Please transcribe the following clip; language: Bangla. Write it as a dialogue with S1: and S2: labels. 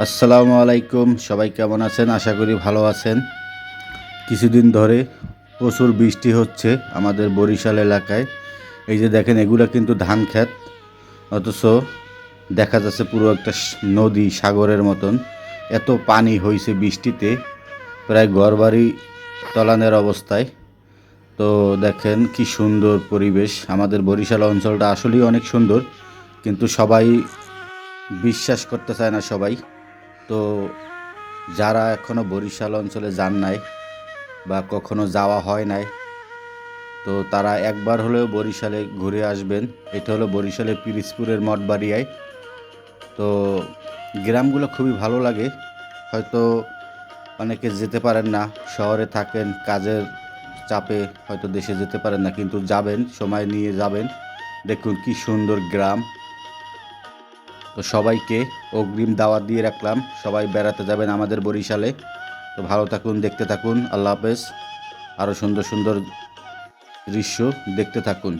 S1: আসসালামু আলাইকুম, সবাই কেমন আছেন? আশা করি ভালো আছেন। কিছুদিন ধরে প্রচুর বৃষ্টি হচ্ছে আমাদের বরিশাল এলাকায়। এই যে দেখেন, এগুলা কিন্তু ধান ক্ষেত। অথচ দেখা যাচ্ছে পুরো একটা নদী, সাগরের মতন। এত পানি হয়েছে বৃষ্টিতে, প্রায় ঘরবাড়ি তলানের অবস্থায়। তো দেখেন কি সুন্দর পরিবেশ। আমাদের বরিশাল অঞ্চলটা আসলেই অনেক সুন্দর, কিন্তু সবাই বিশ্বাস করতে চায় না সবাই। তো যারা এখনও বরিশাল অঞ্চলে যান নাই বা কখনো যাওয়া হয় নাই, তো তারা একবার হলেও বরিশালে ঘুরে আসবেন। এটা হলো বরিশালের পিরিজপুরের মঠবাড়িয়ায়। তো গ্রামগুলো খুবই ভালো লাগে। হয়তো অনেকে যেতে পারেন না, শহরে থাকেন, কাজের চাপে হয়তো দেশে যেতে পারেন না, কিন্তু যাবেন, সময় নিয়ে যাবেন। দেখুন কি সুন্দর গ্রাম। তো সবাইকে অগ্রিম দাওয়াত দিয়ে রাখলাম। সবাই বেড়াতে যাবেন আমাদের বরিশালে। তো ভালো থাকুন, দেখতে থাকুন। আল্লাহ হাফেজ। আরও সুন্দর সুন্দর দৃশ্য দেখতে থাকুন।